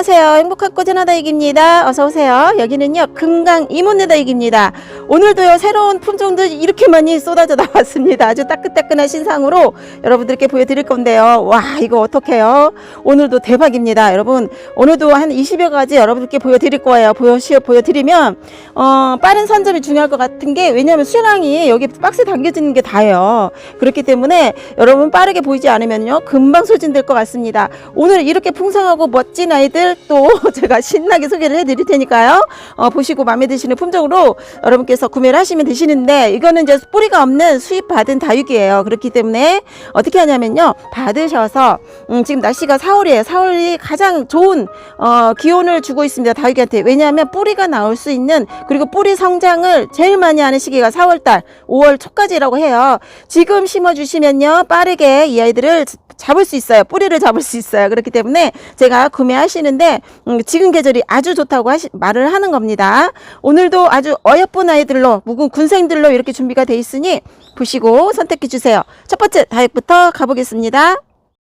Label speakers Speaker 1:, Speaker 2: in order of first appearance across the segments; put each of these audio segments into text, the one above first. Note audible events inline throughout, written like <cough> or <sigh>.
Speaker 1: 안녕하세요. 행복한 꼬전하다익입니다. 어서오세요. 여기는요, 금강 이모네다익입니다. 오늘도요, 새로운 품종들 이렇게 많이 쏟아져 나왔습니다. 아주 따끈따끈한 신상으로 여러분들께 보여드릴 건데요. 와, 이거 어떡해요? 오늘도 대박입니다. 여러분, 오늘도 한 20여 가지 여러분들께 보여드릴 거예요. 보여시, 보여드리면, 어, 빠른 선점이 중요할 것 같은 게, 왜냐하면 수량이 여기 박스에 담겨지는 게 다예요. 그렇기 때문에 여러분 빠르게 보이지 않으면요, 금방 소진될 것 같습니다. 오늘 이렇게 풍성하고 멋진 아이들 또 <laughs> 제가 신나게 소개를 해드릴 테니까요. 어, 보시고 마음에 드시는 품종으로 여러분께서 구매를 하시면 되시는데 이거는 이제 뿌리가 없는 수입 받은 다육이에요. 그렇기 때문에 어떻게 하냐면요. 받으셔서 음, 지금 날씨가 4월이에요. 4월이 가장 좋은 어, 기온을 주고 있습니다. 다육이한테. 왜냐하면 뿌리가 나올 수 있는 그리고 뿌리 성장을 제일 많이 하는 시기가 4월달, 5월 초까지라고 해요. 지금 심어주시면요. 빠르게 이 아이들을 잡을 수 있어요. 뿌리를 잡을 수 있어요. 그렇기 때문에 제가 구매하시는데 음, 지금 계절이 아주 좋다고 하시, 말을 하는 겁니다. 오늘도 아주 어여쁜 아이들로 묵은 군생들로 이렇게 준비가 돼 있으니 보시고 선택해 주세요. 첫 번째 다육부터 가보겠습니다.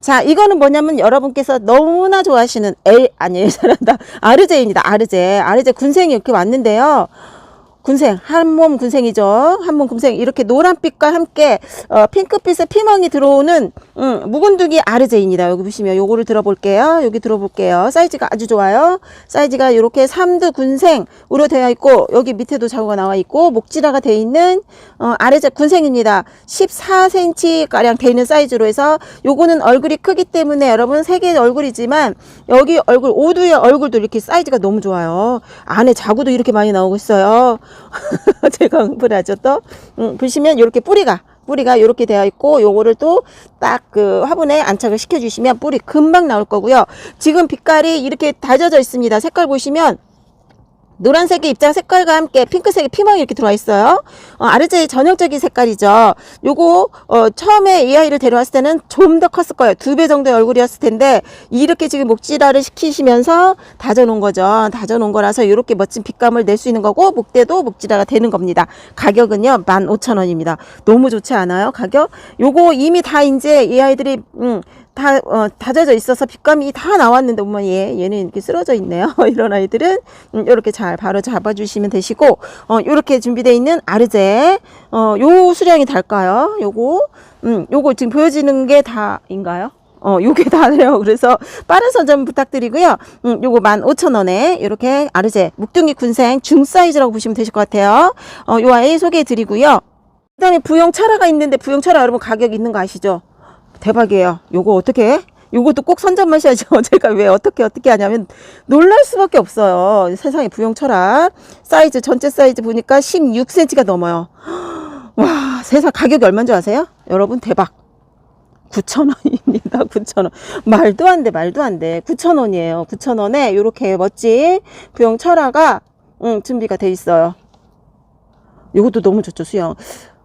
Speaker 1: 자, 이거는 뭐냐면 여러분께서 너무나 좋아하시는 엘, 아니, <laughs> 잘한다. 아르제입니다. 아르제. 아르제 군생이 이렇게 왔는데요. 군생, 한 몸 군생이죠. 한 몸 군생. 이렇게 노란빛과 함께, 어, 핑크빛의 피멍이 들어오는, 음, 묵은둥이 아르제입니다. 여기 보시면 요거를 들어볼게요. 여기 들어볼게요. 사이즈가 아주 좋아요. 사이즈가 이렇게 삼두 군생으로 되어 있고, 여기 밑에도 자구가 나와 있고, 목지라가 되어 있는, 어, 아르제 군생입니다. 14cm 가량 되어 있는 사이즈로 해서, 요거는 얼굴이 크기 때문에 여러분 세 개의 얼굴이지만, 여기 얼굴, 오두의 얼굴도 이렇게 사이즈가 너무 좋아요. 안에 자구도 이렇게 많이 나오고 있어요. <laughs> 제가 흥분하죠. 또 음, 보시면 이렇게 뿌리가 뿌리가 이렇게 되어 있고 요거를 또 딱 그 화분에 안착을 시켜 주시면 뿌리 금방 나올 거고요. 지금 빛깔이 이렇게 다져져 있습니다. 색깔 보시면 노란색의 입장 색깔과 함께 핑크색의 피멍이 이렇게 들어와 있어요. 어, 아르제의 전형적인 색깔이죠. 요거 어, 처음에 이 아이를 데려왔을 때는 좀 더 컸을 거예요. 두 배 정도의 얼굴이었을 텐데 이렇게 지금 목지라를 시키시면서 다져놓은 거죠. 다져놓은 거라서 이렇게 멋진 빛감을 낼 수 있는 거고 목대도 목지라가 되는 겁니다. 가격은요 15,000원입니다. 너무 좋지 않아요? 가격? 요거 이미 다 이제 이 아이들이 음, 다 어, 다져져 있어서 빛감이 다 나왔는데 어머 얘 얘는 이렇게 쓰러져 있네요. <laughs> 이런 아이들은 음, 이렇게 잘 바로 잡아주시면 되시고 어, 이렇게 준비되어 있는 아르제 어, 요 수량이 달까요? 요거 음, 요거 지금 보여지는 게 다인가요? 어, 요게 <laughs> 다네요. 그래서 빠른 선점 부탁드리고요. 음, 요거 15,000원에 이렇게 아르제 묵둥이 군생 중 사이즈라고 보시면 되실 것 같아요. 어, 요 아이 소개해 드리고요. 그 다음에 부영 철화가 있는데 부영 철화 여러분 가격 있는 거 아시죠? 대박이에요. 요거 어떻게 해? 요것도 꼭 선점하셔야죠. <laughs> 제가 왜 어떻게 어떻게 하냐면 놀랄 수밖에 없어요. 세상에 부용 철학 사이즈 전체 사이즈 보니까 16cm가 넘어요. <gasps> 와 세상 가격이 얼마인 줄 아세요? 여러분 대박. 9,000원입니다. 9,000원. <laughs> 말도 안 돼, 말도 안 돼. 9,000원이에요. 9,000원에 이렇게 멋진 부용 철화가 음, 준비가 돼 있어요. 이것도 너무 좋죠, 수영.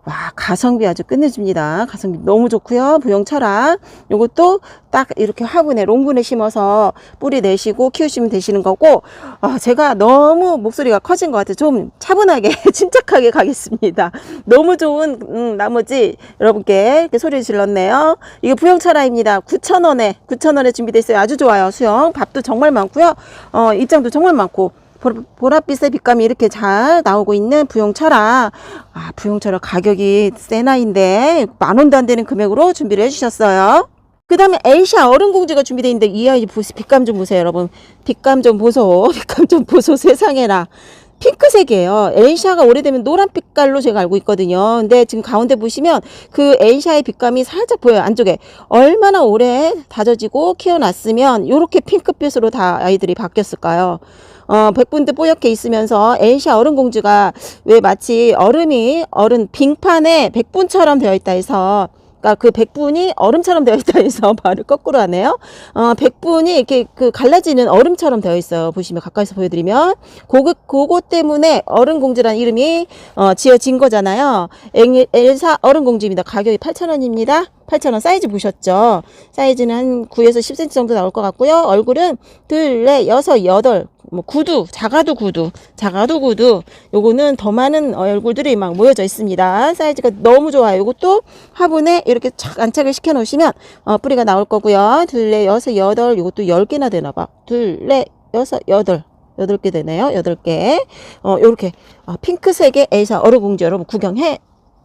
Speaker 1: 와, 가성비 아주 끝내줍니다. 가성비 너무 좋고요. 부영 철학. 요것도 딱 이렇게 화분에, 롱분에 심어서 뿌리 내시고 키우시면 되시는 거고, 아, 제가 너무 목소리가 커진 것 같아요. 좀 차분하게, <laughs> 침착하게 가겠습니다. 너무 좋은, 음, 나머지 여러분께 이렇게 소리를 질렀네요. 이거 부영 철학입니다. 9,000원에, 9,000원에 준비되어 있어요. 아주 좋아요. 수영. 밥도 정말 많고요. 어, 입장도 정말 많고. 보- 보랏빛의 빛감이 이렇게 잘 나오고 있는 부용철아. 아, 부용철아 가격이 센 아이인데 만 원도 안 되는 금액으로 준비를 해주셨어요. 그 다음에 엘샤 어른공주가 준비되어 있는데 이 아이. 빛감 좀 보세요, 여러분. 빛감 좀 보소. <laughs> 빛감 좀 보소. 세상에나. 핑크색이에요. 엘샤가 오래되면 노란 빛깔로 제가 알고 있거든요. 근데 지금 가운데 보시면 그 엘샤의 빛감이 살짝 보여요. 안쪽에. 얼마나 오래 다져지고 키워놨으면 이렇게 핑크빛으로 다 아이들이 바뀌었을까요? 어, 백분도 뽀얗게 있으면서 엘샤 얼음공주가 왜 마치 얼음이 얼음 빙판에 백분처럼 되어 있다 해서 그러니까 그 백분이 얼음처럼 되어 있다 해서 <laughs> 말을 거꾸로 하네요. 어, 백분이 이렇게 그 갈라지는 얼음처럼 되어 있어요. 보시면 가까이서 보여드리면 그거 그거 때문에 얼음공주라는 이름이 어, 지어진 거잖아요. 엘- 엘사 얼음공주입니다. 가격이 8,000원입니다. 8,000원 사이즈 보셨죠? 사이즈는 한 9에서 10cm 정도 나올 것 같고요. 얼굴은 둘, 넷, 여섯, 여덟 뭐 구두, 자가도 구두, 자가도 구두. 요거는 더 많은 얼굴들이 막 모여져 있습니다. 사이즈가 너무 좋아요. 요것도 화분에 이렇게 착 안착을 시켜 놓으시면 어, 뿌리가 나올 거고요. 둘, 넷, 여섯, 여덟. 요것도 열 개나 되나 봐. 둘, 넷, 여섯, 여덟. 여덟 개 되네요. 여덟 개. 어, 요렇게 아, 핑크색의 엘사 얼어공주 여러분 구경해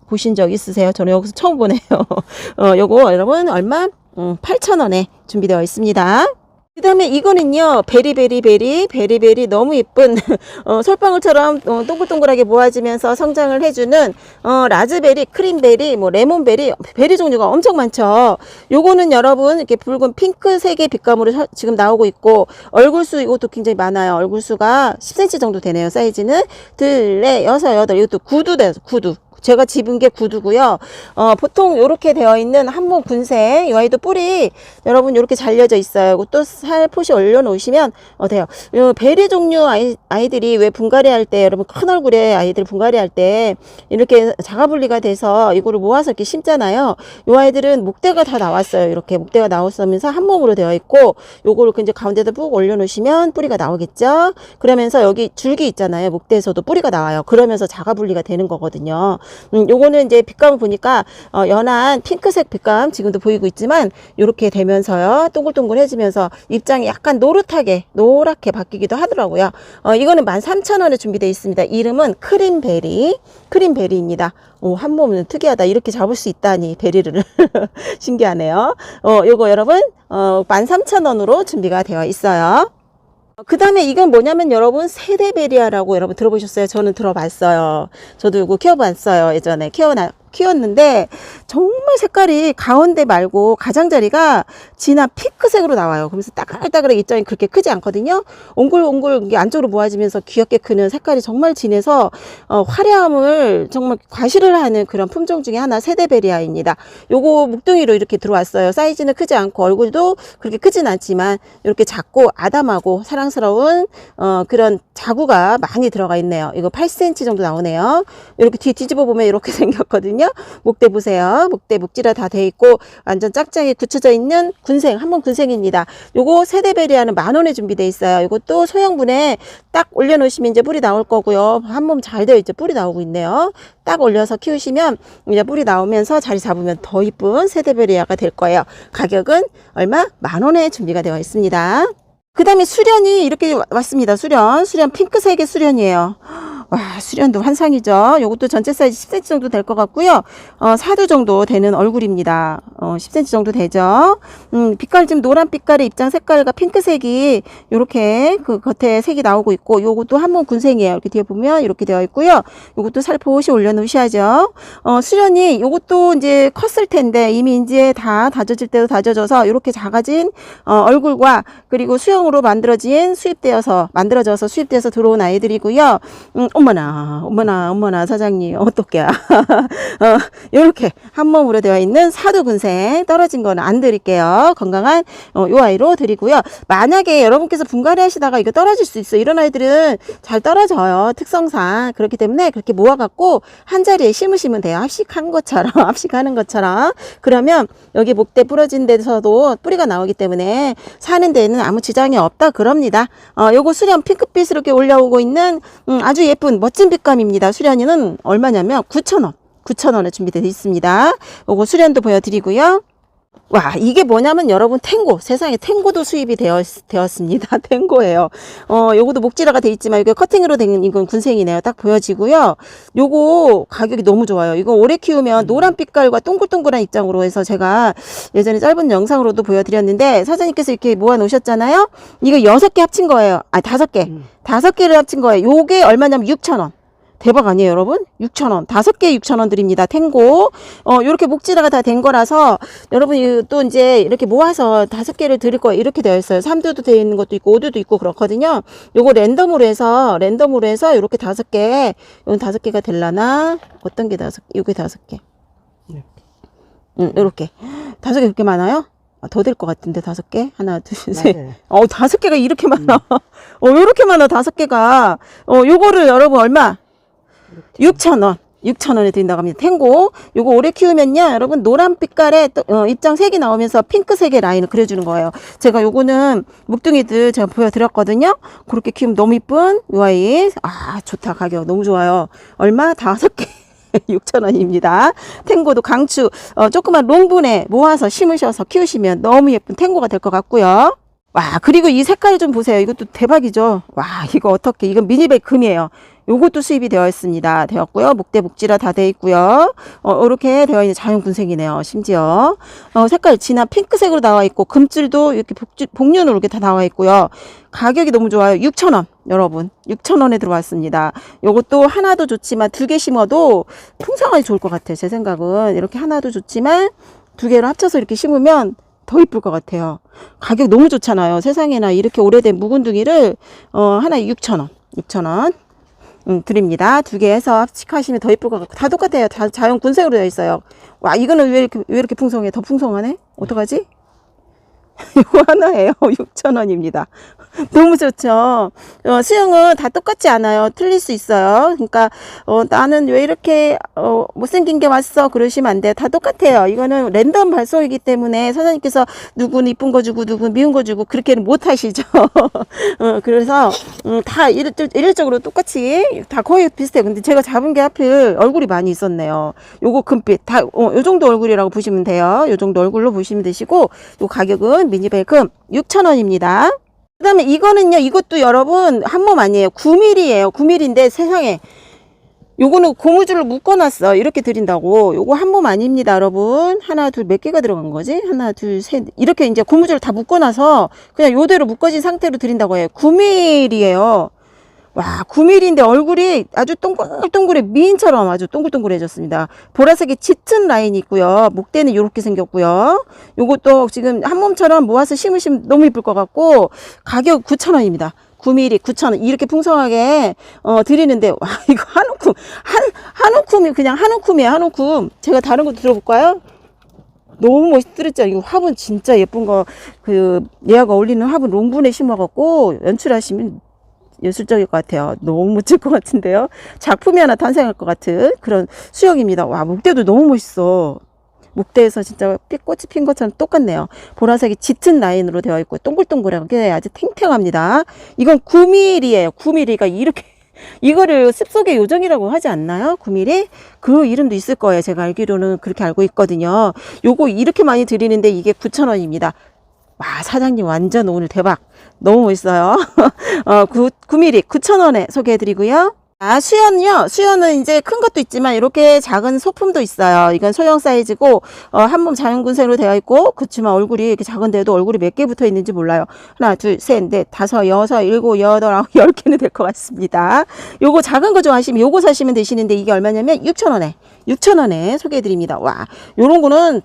Speaker 1: 보신 적 있으세요? 저는 여기서 처음 보네요. <laughs> 어, 요거 여러분 얼마? 음, 8,000원에 준비되어 있습니다. 그 다음에 이거는요, 베리베리베리, 베리베리 너무 예쁜, <laughs> 어, 솔방울처럼 어, 동글동글하게 모아지면서 성장을 해주는, 어, 라즈베리, 크림베리, 뭐, 레몬베리, 베리 종류가 엄청 많죠. 요거는 여러분, 이렇게 붉은 핑크색의 빛감으로 서- 지금 나오고 있고, 얼굴수 이것도 굉장히 많아요. 얼굴수가 10cm 정도 되네요, 사이즈는. 둘, 넷, 여섯, 여덟, 이것도 구두 돼요, 구두. 제가 집은 게 구두고요. 어, 보통 이렇게 되어 있는 한몸 군색 이 아이도 뿌리 여러분 이렇게 잘려져 있어요. 또 살포시 올려놓으시면 어, 돼요. 요 베리 종류 아이, 아이들이 왜 분갈이 할 때 여러분 큰 얼굴의 아이들 분갈이 할 때 이렇게 자가 분리가 돼서 이거를 모아서 이렇게 심잖아요. 요 아이들은 목대가 다 나왔어요. 이렇게 목대가 나왔으면서 한 몸으로 되어 있고 요거를 이제 가운데다 푹 올려놓으시면 뿌리가 나오겠죠. 그러면서 여기 줄기 있잖아요. 목대에서도 뿌리가 나와요. 그러면서 자가 분리가 되는 거거든요. 음, 요거는 이제 빛감을 보니까 어, 연한 핑크색 빛감 지금도 보이고 있지만 요렇게 되면서요. 동글동글해지면서 입장이 약간 노릇하게 노랗게 바뀌기도 하더라고요. 어, 이거는 13,000원에 준비되어 있습니다. 이름은 크림베리. 크림베리입니다. 오, 한 몸은 특이하다. 이렇게 잡을 수 있다니 베리를 <laughs> 신기하네요. 어, 요거 여러분 어, 13,000원으로 준비가 되어 있어요 그 다음에 이건 뭐냐면 여러분 세대베리아라고 여러분 들어보셨어요? 저는 들어봤어요. 저도 이거 키워봤어요. 예전에 키워나, 키웠는데 정말 색깔이 가운데 말고 가장자리가 진한 핑크색으로 나와요. 그러면서 따글따글하게 입장이 그렇게 크지 않거든요. 이게 안쪽으로 모아지면서 귀엽게 크는 색깔이 정말 진해서 어, 화려함을 정말 과시를 하는 그런 품종 중에 하나 세대베리아입니다. 요거 묵둥이로 이렇게 들어왔어요. 사이즈는 크지 않고 얼굴도 그렇게 크진 않지만 이렇게 작고 아담하고 사랑스러운 어, 그런 자구가 많이 들어가 있네요. 이거 8cm 정도 나오네요. 이렇게 뒤 뒤집어 보면 이렇게 <laughs> 생겼거든요. 목대 보세요. 목대 목지라 다 돼 있고 완전 짝짝이 굳혀져 있는 군생 한번 군생입니다. 요거 세대베리아는 만 원에 준비돼 있어요. 이것도 소형분에 딱 올려놓으시면 이제 뿌리 나올 거고요. 한 몸 잘 되어 있죠. 뿌리 나오고 있네요. 딱 올려서 키우시면 이제 뿌리 나오면서 자리 잡으면 더 이쁜 세대베리아가 될 거예요. 가격은 얼마? 만 원에 준비가 되어 있습니다. 그 다음에 수련이 이렇게 와- 왔습니다. 수련. 수련 핑크색의 수련이에요. 와, 수련도 환상이죠. 요것도 전체 사이즈 10cm 정도 될 것 같고요. 어, 4두 정도 되는 얼굴입니다. 어, 10cm 정도 되죠. 음, 빛깔 지금 노란 빛깔의 입장 색깔과 핑크색이 요렇게 그 겉에 색이 나오고 있고 요것도 한번 군생이에요. 이렇게 뒤에 보면 이렇게 되어 있고요. 요것도 살포시 올려놓으셔야죠. 어, 수련이 요것도 이제 컸을 텐데 이미 이제 다 다져질 때도 다져져서 이렇게 작아진 어, 얼굴과 그리고 수영으로 만들어진 수입되어서 만들어져서 수입돼서 들어온 아이들이고요. 음, 어머나, 어머나, 어머나 사장님 어떡해? <laughs> 어, 이렇게 한 몸으로 되어 있는 사두 군생 떨어진 거는 안 드릴게요. 건강한 어, 요 아이로 드리고요. 만약에 여러분께서 분갈이 하시다가 이거 떨어질 수 있어요. 이런 아이들은 잘 떨어져요. 특성상 그렇기 때문에 그렇게 모아갖고 한 자리에 심으시면 돼요. 합식한 것처럼 <laughs> 합식하는 것처럼 그러면 여기 목대 부러진 데서도 뿌리가 나오기 때문에 사는 데는 아무 지장이 없다 그럽니다. 어, 요거 수련 핑크빛으로 이렇게 올라오고 있는 음, 아주 예쁜 멋진 빛감입니다. 수련이는 얼마냐면 9,000원. 9,000원에 준비되어 있습니다. 요거 수련도 보여드리고요. 와, 이게 뭐냐면 여러분 탱고. 세상에 탱고도 수입이 되었, 되었습니다. <laughs> 탱고예요. 어, 요거도 목지라가 돼 있지만 이게 커팅으로 된 이건 군생이네요. 딱 보여지고요. 요거 가격이 너무 좋아요. 이거 오래 키우면 노란 빛깔과 동글동글한 입장으로 해서 제가 예전에 짧은 영상으로도 보여드렸는데 사장님께서 이렇게 모아 놓으셨잖아요. 이거 여섯 개 합친 거예요. 아, 다섯 개. 다섯 개를 합친 거예요. 요게 얼마냐면 6,000원. 대박 아니에요, 여러분? 6,000원. 다섯 개 6,000원 드립니다. 탱고. 어, 요렇게 목지라가 다 된 거라서 여러분 이또 이제 이렇게 모아서 다섯 개를 드릴 거예요. 이렇게 되어 있어요. 3두도 되어 있는 것도 있고 5두도 있고 그렇거든요. 요거 랜덤으로 해서 랜덤으로 해서 요렇게 다섯 개. 요건 다섯 개가 될라나? 어떤 게 다섯 개? 요게 다섯 개. 응, 요렇게. 다섯 개 그렇게 많아요? 아, 더될것 같은데 다섯 개? 하나, 둘, 셋.
Speaker 2: 맞아요.
Speaker 1: 어, 다섯 개가 이렇게 많아. <laughs> 어, 요렇게 많아, 다섯 개가. 어, 요거를 여러분 얼마? 6,000원. 6,000원에 드린다고 합니다. 탱고. 요거 오래 키우면요. 여러분 노란 빛깔의 또, 어, 입장 색이 나오면서 핑크색의 라인을 그려주는 거예요. 제가 요거는 묵둥이들 제가 보여드렸거든요. 그렇게 키우면 너무 이쁜 요 아이. 아, 좋다. 가격 너무 좋아요. 얼마? 다섯 개. <laughs> 6,000원입니다. 탱고도 강추, 어, 조그만 롱분에 모아서 심으셔서 키우시면 너무 예쁜 탱고가 될 것 같고요. 와, 그리고 이 색깔 좀 보세요. 이것도 대박이죠. 와, 이거 어떻게, 이건 미니백 금이에요. 요것도 수입이 되어 있습니다. 되었고요. 목대 목지라 다 되어 있고요. 어, 이렇게 되어 있는 자연 군색이네요. 심지어. 어, 색깔 진한 핑크색으로 나와 있고, 금줄도 이렇게 복주, 복륜으로 이렇게 다 나와 있고요. 가격이 너무 좋아요. 6,000원. 여러분. 6,000원에 들어왔습니다. 요것도 하나도 좋지만 두 개 심어도 풍성하게 좋을 것 같아요. 제 생각은. 이렇게 하나도 좋지만 두 개를 합쳐서 이렇게 심으면 더 이쁠 것 같아요. 가격 너무 좋잖아요. 세상에나 이렇게 오래된 묵은둥이를 어, 하나에 6,000원. 6,000원. 음, 드립니다. 두 개 해서 합식하시면 더 이쁠 것 같고 다 똑같아요. 다 자연 군색으로 되어 있어요. 와 이거는 왜 이렇게 왜 이렇게 풍성해? 더 풍성하네? 어떡하지? <laughs> 이거 하나예요. <laughs> 6,000원입니다. 너무 좋죠. 어, 수영은 다 똑같지 않아요. 틀릴 수 있어요. 그러니까 어, 나는 왜 이렇게 어, 못생긴 게 왔어 그러시면 안 돼요. 다 똑같아요. 이거는 랜덤 발송이기 때문에 사장님께서 누구는 이쁜 거 주고 누구는 미운 거 주고 그렇게는 못 하시죠. <laughs> 어, 그래서 음, 다 일, 일적으로 똑같이 다 거의 비슷해요. 근데 제가 잡은 게 하필 얼굴이 많이 있었네요. 요거 금빛 다 어, 요 정도 얼굴이라고 보시면 돼요. 요 정도 얼굴로 보시면 되시고 요 가격은 미니벨금 6,000원입니다. 그 다음에 이거는요, 이것도 여러분, 한 몸 아니에요. 9mm예요. 9mm인데 세상에. 요거는 고무줄을 묶어놨어. 이렇게 드린다고. 요거 한 몸 아닙니다, 여러분. 하나, 둘, 몇 개가 들어간 거지? 하나, 둘, 셋. 이렇게 이제 고무줄을 다 묶어놔서 그냥 요대로 묶어진 상태로 드린다고 해요. 9mm예요. 와, 9mm인데 얼굴이 아주 동글동글해. 미인처럼 아주 동글동글해졌습니다. 보라색의 짙은 라인이 있고요. 목대는 이렇게 생겼고요. 요것도 지금 한 몸처럼 모아서 심으시면 너무 이쁠 것 같고, 가격 9,000원입니다. 9mm 9,000원. 이렇게 풍성하게, 어, 드리는데, 와, <laughs> 이거 한 움큼, 한, 한 움큼이 그냥 한 움큼이에요. 한 움큼. 제가 다른 거 들어볼까요? 너무 멋있더랬죠. 이거 화분 진짜 예쁜 거, 그, 예아가 어울리는 화분 롱분에 심어갖고 연출하시면 예술적일 것 같아요. 너무 멋질 것 같은데요. 작품이 하나 탄생할 것 같은 그런 수영입니다. 와, 목대도 너무 멋있어. 목대에서 진짜 꽃이 핀 것처럼 똑같네요. 보라색이 짙은 라인으로 되어 있고 동글동글하게 아주 탱탱합니다. 이건 9mm예요. 9mm가 이렇게 <laughs> 이거를 습속의 요정이라고 하지 않나요? 9mm? 그 이름도 있을 거예요. 제가 알기로는 그렇게 알고 있거든요. 요거 이렇게 많이 드리는데 이게 9,000원입니다. 와, 사장님 완전 오늘 대박. 너무 멋있어요. <laughs> 어, 9, 9mm 9,000원에 소개해드리고요. 아, 수연요. 수연은 이제 큰 것도 있지만 이렇게 작은 소품도 있어요. 이건 소형 사이즈고 어, 한몸 자연군색으로 되어 있고 그렇지만 얼굴이 이렇게 작은데도 얼굴이 몇 개 붙어 있는지 몰라요. 하나, 둘, 셋, 넷, 다섯, 여섯, 일곱, 여덟, 아홉, 열 개는 될 것 같습니다. 요거 작은 거 좋아하시면 요거 사시면 되시는데 이게 얼마냐면 6,000원에 6,000원에 소개해드립니다. 와, 요런 거는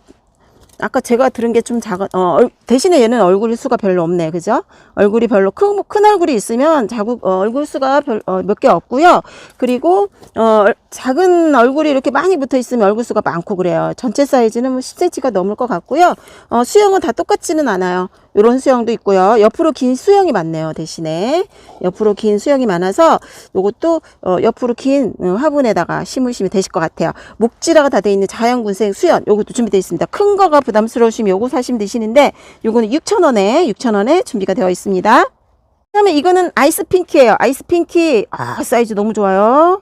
Speaker 1: 아까 제가 들은 게 좀 작은, 어, 얼- 대신에 얘는 얼굴 수가 별로 없네. 그죠? 얼굴이 별로 큰, 큰 얼굴이 있으면 자국, 어, 얼굴 수가 별, 어, 몇 개 없고요. 그리고, 어, 작은 얼굴이 이렇게 많이 붙어 있으면 얼굴 수가 많고 그래요. 전체 사이즈는 뭐 10cm가 넘을 것 같고요. 어, 수영은 다 똑같지는 않아요. 요런 수영도 있고요. 옆으로 긴 수영이 많네요. 대신에. 옆으로 긴 수영이 많아서 요것도, 어, 옆으로 긴 어, 화분에다가 심으시면 되실 것 같아요. 목지라가 다 돼 있는 자연군생 수연. 요것도 준비되어 있습니다. 큰 거가 부담스러우시면 요거 사시면 되시는데 요거는 6,000원에, 6,000원에 준비가 되어 있습니다. 그 다음에 이거는 아이스 핑키예요. 아이스 핑키. 아, 사이즈 너무 좋아요.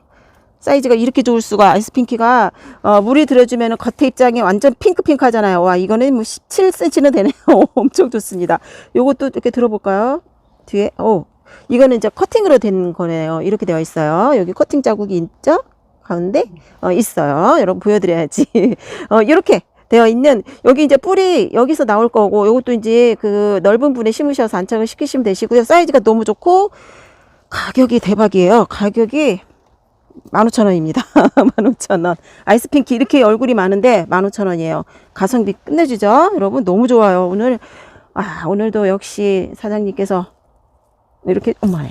Speaker 1: 사이즈가 이렇게 좋을 수가 아이스 핑키가 어, 물이 들어주면 겉에 입장이 완전 핑크핑크 하잖아요. 와 이거는 뭐 17cm는 되네요. <laughs> 엄청 좋습니다. 요것도 이렇게 들어볼까요? 뒤에 오 이거는 이제 커팅으로 된 거네요. 이렇게 되어 있어요. 여기 커팅 자국이 있죠? 가운데 어, 있어요. 여러분 보여드려야지. <laughs> 어, 이렇게 되어 있는 여기 이제 뿌리 여기서 나올 거고 요것도 이제 그 넓은 분에 심으셔서 안착을 시키시면 되시고요. 사이즈가 너무 좋고 가격이 대박이에요. 가격이 15,000원입니다. 15,000원. <laughs> 아이스핑키 이렇게 얼굴이 많은데 15,000원이에요. 가성비 끝내주죠. 여러분 너무 좋아요. 오늘 아 오늘도 역시 사장님께서 이렇게 엄마야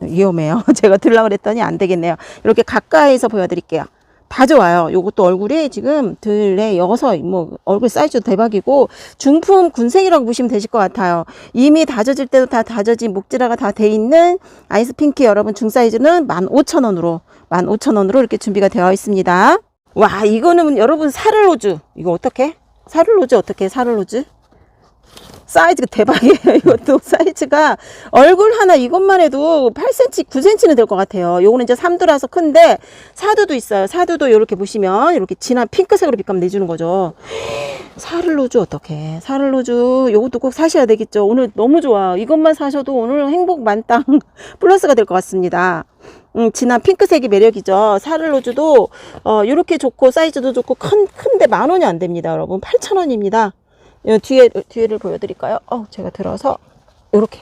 Speaker 1: 위험해요. <laughs> 제가 들려고 그랬더니 안 되겠네요. 이렇게 가까이서 보여드릴게요. 다 좋아요. 요것도 얼굴이 지금 들에 여섯, 뭐, 얼굴 사이즈도 대박이고, 중품 군생이라고 보시면 되실 것 같아요. 이미 다져질 때도 다 다져진 목지라가 다 돼 있는 아이스 핑크 여러분 중 사이즈는 15,000원으로, 15,000원으로 이렇게 준비가 되어 있습니다. 와, 이거는 여러분 사를로즈. 이거 어떻게? 사를로즈 어떻게? 사를로즈? 사이즈가 대박이에요. <laughs> 이것도 사이즈가 얼굴 하나 이것만 해도 8cm, 9cm는 될 것 같아요. 요거는 이제 3두라서 큰데 4두도 있어요. 4두도 이렇게 보시면 이렇게 진한 핑크색으로 빛감 내주는 거죠. 사를로즈 어떻게? 사를로즈 요것도 꼭 사셔야 되겠죠. 오늘 너무 좋아. 이것만 사셔도 오늘 행복 만땅 <laughs> 플러스가 될 것 같습니다. 음, 진한 핑크색이 매력이죠. 사를로즈도 어, 이렇게 좋고 사이즈도 좋고 큰 큰데 만 원이 안 됩니다, 여러분. 8천 원입니다. 요 뒤에 뒤에를 보여드릴까요? 어, 제가 들어서 이렇게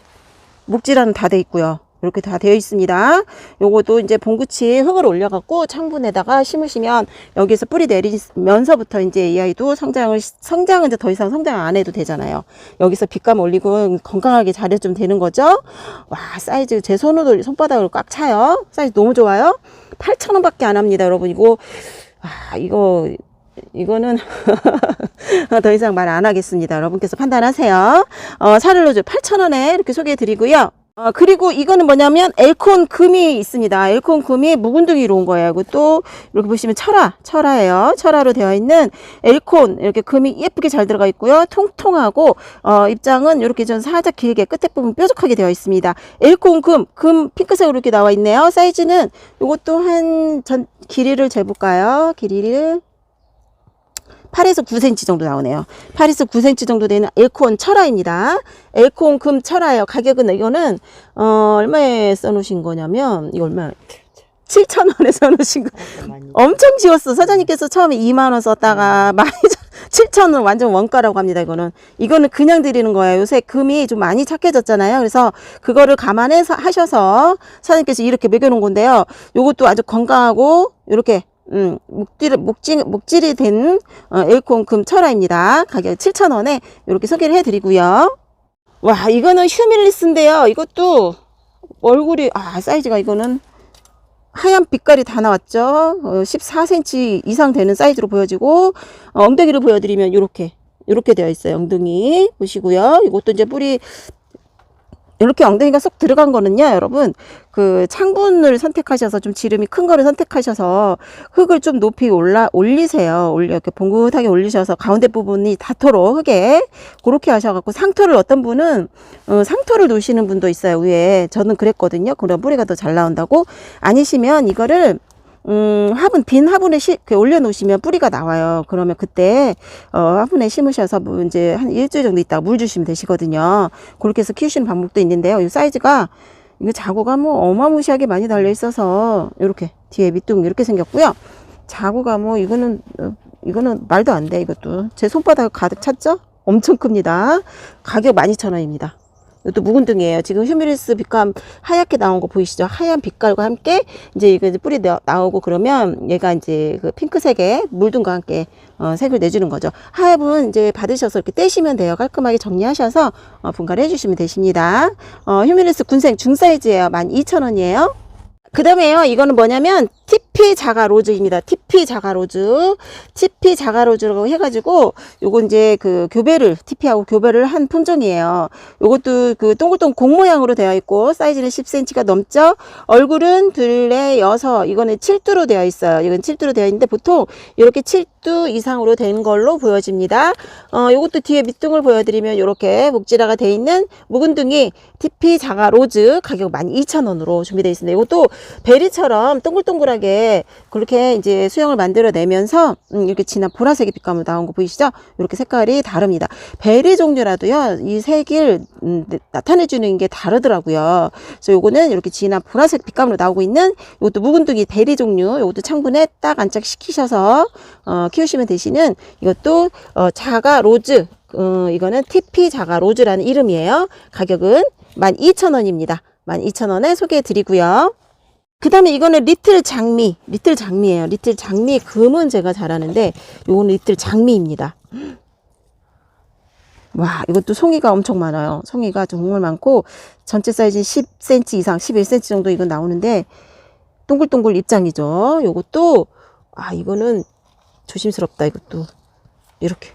Speaker 1: 목질하는 다 돼 있고요. 이렇게 다 되어 있습니다. 요것도 이제 봉구치 흙을 올려갖고 창분에다가 심으시면 여기서 뿌리 내리면서부터 이제 이 아이도 성장을 성장은 이제 더 이상 성장 안 해도 되잖아요. 여기서 빛감 올리고 건강하게 자라주면 되는 거죠. 와 사이즈 제 손으로 손바닥으로 꽉 차요. 사이즈 너무 좋아요. 8,000원밖에 안 합니다, 여러분. 이거 아 이거 이거는 <laughs> 더 이상 말 안 하겠습니다. 여러분께서 판단하세요. 어, 사를로즈 8,000원에 이렇게 소개해 드리고요. 어, 그리고 이거는 뭐냐면 엘콘 금이 있습니다. 엘콘 금이 묵은둥이로 온 거예요. 이것도 이렇게 보시면 철화, 철화예요. 철화로 되어 있는 엘콘 이렇게 금이 예쁘게 잘 들어가 있고요. 통통하고 어, 입장은 이렇게 좀 살짝 길게 끝에 부분 뾰족하게 되어 있습니다. 엘콘 금, 금 핑크색으로 이렇게 나와 있네요. 사이즈는 이것도 한 전 길이를 재볼까요? 길이를 8에서 9cm 정도 나오네요. 8에서 9cm 정도 되는 엘콘 철화입니다. 엘콘 금 철화예요. 가격은 이거는 어, 얼마에 써놓으신 거냐면 이거 얼마? 7,000원에 써놓으신 거. 엄청 지웠어. 사장님께서 처음에 2만 원 썼다가 많이 7,000원 완전 원가라고 합니다. 이거는 이거는 그냥 드리는 거예요. 요새 금이 좀 많이 착해졌잖아요. 그래서 그거를 감안해서 하셔서 사장님께서 이렇게 매겨놓은 건데요. 요것도 아주 건강하고 이렇게 음, 목질, 목질, 목질이 된, 어, 엘콘 금 철화입니다. 가격 7,000원에 이렇게 소개를 해드리고요. 와, 이거는 휴밀리스인데요. 이것도 얼굴이, 아, 사이즈가 이거는 하얀 빛깔이 다 나왔죠. 어, 14cm 이상 되는 사이즈로 보여지고, 어, 엉덩이를 보여드리면 이렇게, 이렇게 되어 있어요. 엉덩이. 보시고요. 이것도 이제 뿌리, 이렇게 엉덩이가 쏙 들어간 거는요, 여러분. 그 창분을 선택하셔서 좀 지름이 큰 거를 선택하셔서 흙을 좀 높이 올라 올리세요. 올려 이렇게 봉긋하게 올리셔서 가운데 부분이 닿도록 흙에 그렇게 하셔갖고 상토를 어떤 분은 어, 상토를 놓으시는 분도 있어요 위에. 저는 그랬거든요. 그럼 뿌리가 더 잘 나온다고 아니시면 이거를 음, 화분, 빈 화분에 시, 그 올려놓으시면 뿌리가 나와요. 그러면 그때, 어, 화분에 심으셔서 뭐 이제 한 일주일 정도 있다가 물 주시면 되시거든요. 그렇게 해서 키우시는 방법도 있는데요. 이 사이즈가, 이거 자구가 뭐 어마무시하게 많이 달려 있어서, 이렇게, 뒤에 밑둥 이렇게 생겼고요. 자구가 뭐, 이거는, 어, 이거는 말도 안 돼, 이것도. 제 손바닥 가득 찼죠? 엄청 큽니다. 가격 12,000원입니다. 이것도 묵은등이에요. 지금 휴미리스 빛감 하얗게 나온 거 보이시죠? 하얀 빛깔과 함께 이제 이거 이제 뿌리 나- 나오고 그러면 얘가 이제 그 핑크색의 물등과 함께 어, 색을 내주는 거죠. 하엽은 이제 받으셔서 이렇게 떼시면 돼요. 깔끔하게 정리하셔서 어, 분갈이 해주시면 되십니다. 어, 휴미리스 군생 중사이즈예요. 12,000원이에요. 그 다음에요. 이거는 뭐냐면 TP 자가 로즈입니다. TP 자가 로즈. TP 자가 로즈라고 해가지고 요거 이제 그 교배를 TP하고 교배를 한 품종이에요. 요것도 그 동글동글 공 모양으로 되어 있고 사이즈는 10cm가 넘죠. 얼굴은 둘레 여섯 이거는 7두로 되어 있어요. 이건 7두로 되어 있는데 보통 이렇게 7두 이상으로 된 걸로 보여집니다. 어 요것도 뒤에 밑둥을 보여드리면 이렇게 목지라가 되어 있는 묵은둥이 TP 자가 로즈 가격 12,000원으로 준비되어 있습니다. 이것도 베리처럼 동글동글하게 그렇게 이제 수영을 만들어 내면서 음, 이렇게 진한 보라색의 빛감으로 나온 거 보이시죠? 이렇게 색깔이 다릅니다. 베리 종류라도요, 이 색을 음, 나타내 주는 게 다르더라고요. 그래서 요거는 이렇게 진한 보라색 빛감으로 나오고 있는 이것도 묵은둥이 베리 종류, 이것도 창분에 딱 안착시키셔서 어, 키우시면 되시는 이것도 어, 자가 로즈, 어, 이거는 TP 자가 로즈라는 이름이에요. 가격은 12,000원입니다. 12,000원에 소개해 드리고요. 그 다음에 이거는 리틀 장미, 리틀 장미예요. 리틀 장미 금은 제가 잘 아는데 요거는 리틀 장미입니다. 와, 이것도 송이가 엄청 많아요. 송이가 정말 많고 전체 사이즈는 10cm 이상, 11cm 정도 이건 나오는데 동글동글 입장이죠. 요것도 아 이거는 조심스럽다 이것도 이렇게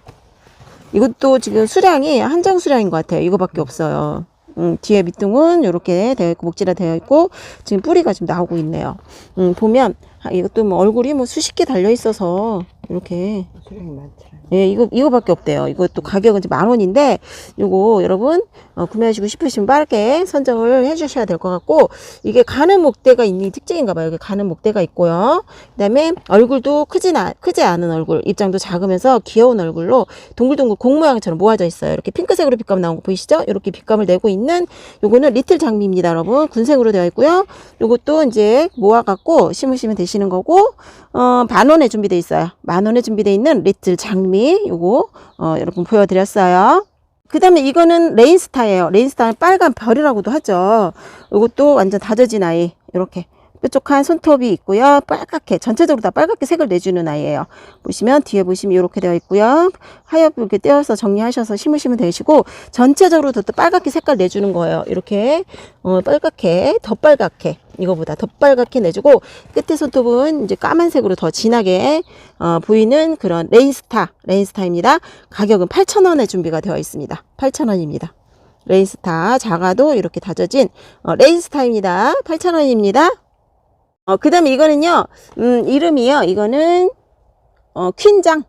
Speaker 1: 이것도 지금 수량이 한정 수량인 것 같아요 이거밖에 없어요 음, 뒤에 밑둥은 이렇게 되어 있고 목지라 되어 있고 지금 뿌리가 지금 나오고 있네요. 음, 보면 아, 이것도 뭐 얼굴이 뭐 수십 개 달려 있어서 이렇게
Speaker 2: 수량이 많더라.
Speaker 1: 예, 이거, 이거밖에 없대요. 이것도 가격은 이제 만 원인데, 요거 여러분, 어, 구매하시고 싶으시면 빠르게 선정을 해 주셔야 될 것 같고, 이게 가는 목대가 있는 특징인가 봐요. 여기 가는 목대가 있고요. 그 다음에 얼굴도 크진, 아, 크지 않은 얼굴, 입장도 작으면서 귀여운 얼굴로 동글동글 공 모양처럼 모아져 있어요. 이렇게 핑크색으로 빛감 나온 거 보이시죠? 이렇게 빛감을 내고 있는 요거는 리틀 장미입니다, 여러분. 군생으로 되어 있고요. 요것도 이제 모아갖고 심으시면 되시 는 거고, 어, 만 원에 준비되어 있어요. 만 원에 준비되어 있는 리틀 장미, 요거, 어, 여러분 보여드렸어요. 그 다음에 이거는 레인스타예요. 레인스타는 빨간 별이라고도 하죠. 요것도 완전 다져진 아이. 이렇게. 뾰족한 손톱이 있고요. 빨갛게, 전체적으로 다 빨갛게 색을 내주는 아이예요. 보시면, 뒤에 보시면 이렇게 되어 있고요. 하얗게 떼어서 정리하셔서 심으시면 되시고, 전체적으로 더 빨갛게 색깔 내주는 거예요. 이렇게, 어, 빨갛게, 더 빨갛게. 이거보다 더 빨갛게 내주고, 끝에 손톱은 이제 까만색으로 더 진하게, 어, 보이는 그런 레인스타, 레인스타입니다. 가격은 8,000원에 준비가 되어 있습니다. 8,000원입니다. 레인스타 작아도 이렇게 다져진 어, 레인스타입니다. 8,000원입니다. 어, 그 다음에 이거는요, 음, 이름이요. 이거는, 어, 퀸장.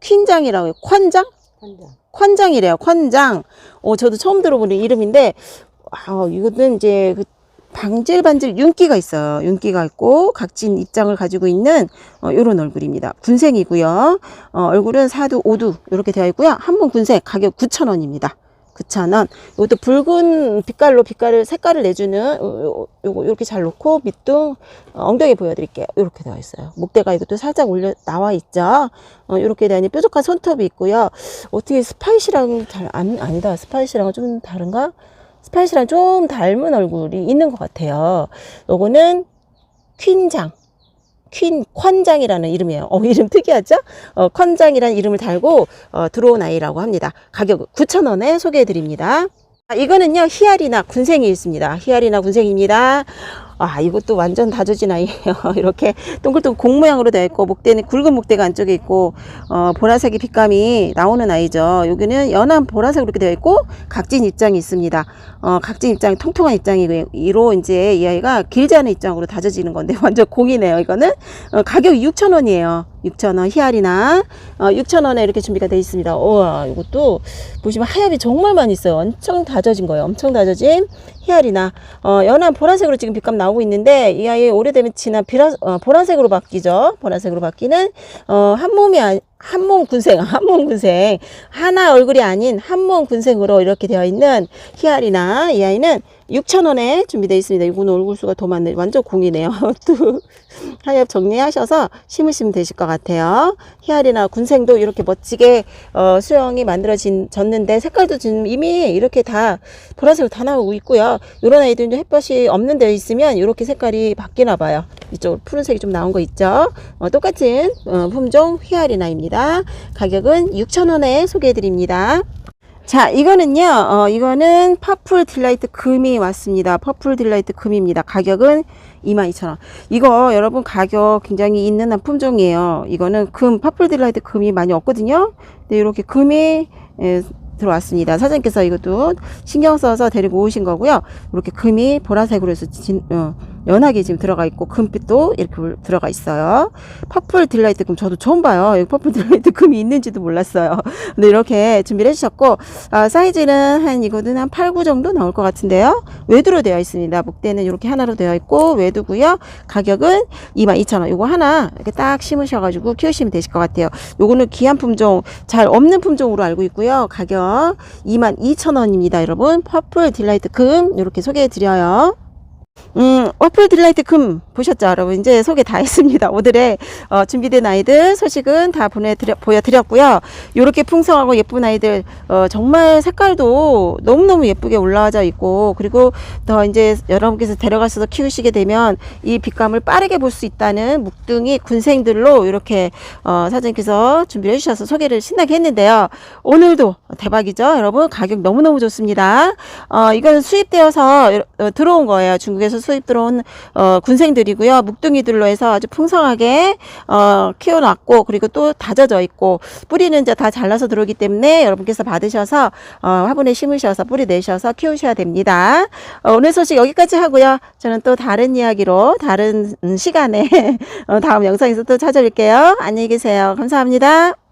Speaker 1: 퀸장이라고 해요. 콴장?
Speaker 2: 한장.
Speaker 1: 콴장이래요. 콴장. 어, 저도 처음 들어보는 이름인데, 아, 이거는 이제 그 방질반질 윤기가 있어요. 윤기가 있고 각진 입장을 가지고 있는 어, 이런 얼굴입니다. 군생이고요. 어, 얼굴은 4두, 5두 이렇게 되어 있고요. 한 번 군생 가격 9,000원입니다. 9,000원. 이것도 붉은 빛깔로 빛깔을 색깔을 내주는 요거 이렇게 잘 놓고 밑둥 어, 엉덩이 보여드릴게요. 이렇게 되어 있어요. 목대가 이것도 살짝 올려 나와 있죠. 어, 이렇게 되니 뾰족한 손톱이 있고요. 어떻게 스파이시랑 잘 안, 아니다. 스파이시랑은 좀 다른가? 스파이시랑 좀 닮은 얼굴이 있는 것 같아요. 요거는 퀸장. 퀸 콴장이라는 이름이에요. 어, <laughs> 이름 특이하죠? 어, 콴장이라는 이름을 달고 어, 들어온 아이라고 합니다. 가격 9,000원에 소개해 드립니다. 아, 이거는요, 히알이나 군생이 있습니다. 히알이나 군생입니다. 아, 이것도 완전 다져진 아이예요. <laughs> 이렇게 동글동글 공 모양으로 되어 있고, 목대는 굵은 목대가 안쪽에 있고, 어, 보라색의 빛감이 나오는 아이죠. 여기는 연한 보라색으로 이렇게 되어 있고, 각진 입장이 있습니다. 어, 각진 입장이 통통한 입장이로 이제 이 아이가 길지 않은 입장으로 다져지는 건데, <laughs> 완전 공이네요. 이거는 어, 가격이 6,000원이에요. 6,000원 히알이나 어, 6,000원에 이렇게 준비가 되어 있습니다. 우와, 이것도 보시면 하엽이 정말 많이 있어요. 엄청 다져진 거예요. 엄청 다져진 히알이나 어, 연한 보라색으로 지금 빛감 나오고 있는데 이 아이 오래되면 진한 비라, 어, 보라색으로 바뀌죠. 보라색으로 바뀌는 어, 한 몸이 아니, 한몸 군생, 한몸 군생 하나 얼굴이 아닌 한몸 군생으로 이렇게 되어 있는 히알이나 이 아이는 6,000원에 준비되어 있습니다. 이거는 얼굴 수가 더 많네. 완전 공이네요. <laughs> 또 하엽 정리하셔서 심으시면 되실 것 같아요. 히알이나 군생도 이렇게 멋지게 어, 수영이 만들어진 졌는데 색깔도 지금 이미 이렇게 다 보라색으로 다 나오고 있고요. 이런 아이들도 햇볕이 없는 데 있으면 이렇게 색깔이 바뀌나 봐요. 이쪽으로 푸른색이 좀 나온 거 있죠. 어, 똑같은 어, 품종 히알이나입니다. 가격은 6,000원에 소개해 드립니다. 자, 이거는요, 어, 이거는 퍼플 딜라이트 금이 왔습니다. 퍼플 딜라이트 금입니다. 가격은 22,000원. 이거 여러분 가격 굉장히 있는 한 품종이에요. 이거는 금, 퍼플 딜라이트 금이 많이 없거든요. 근데 이렇게 금이 예, 들어왔습니다. 사장님께서 이것도 신경 써서 데리고 오신 거고요. 이렇게 금이 보라색으로 해서 진, 어, 연하게 지금 들어가 있고 금빛도 이렇게 올- 들어가 있어요. 퍼플 딜라이트 금 저도 처음 봐요. 여기 퍼플 <laughs> 딜라이트 금이 있는지도 몰랐어요. 근데 이렇게 준비를 해주셨고 아, 사이즈는 한 이거는 한 8, 9 정도 나올 것 같은데요. 외두로 되어 있습니다. 목대는 이렇게 하나로 되어 있고 외두고요. 가격은 22,000원. 이거 하나 이렇게 딱 심으셔가지고 키우시면 되실 것 같아요. 요거는 귀한 품종 잘 없는 품종으로 알고 있고요. 가격 22,000원입니다. 여러분 퍼플 딜라이트 금 이렇게 소개해 드려요. 음, 와플 딜라이트 금 보셨죠, 여러분? 이제 소개 다 <laughs> 했습니다. 오늘의 어, 준비된 아이들 소식은 다 보내드려, 보여드렸고요. 이렇게 풍성하고 예쁜 아이들, 어, 정말 색깔도 너무너무 예쁘게 올라와져 있고, 그리고 더 이제 여러분께서 데려가셔서 키우시게 되면 이 빛감을 빠르게 볼 수 있다는 묵둥이 군생들로 이렇게, 어, 사장님께서 준비를 해주셔서 소개를 신나게 했는데요. 오늘도 대박이죠, 여러분? 가격 너무너무 좋습니다. 어, 이건 수입되어서 어, 들어온 거예요. 중국에 쪽에서 수입 들어온 어, 군생들이고요. 묵둥이들로 해서 아주 풍성하게 어, 키워놨고 그리고 또 다져져 있고 뿌리는 이제 다 잘라서 들어오기 때문에 여러분께서 받으셔서 어, 화분에 심으셔서 뿌리 내셔서 키우셔야 됩니다. 어, 오늘 소식 여기까지 하고요. 저는 또 다른 이야기로 다른 음, 시간에 <laughs> 어, 다음 영상에서 또 찾아올게요. 안녕히 계세요. 감사합니다.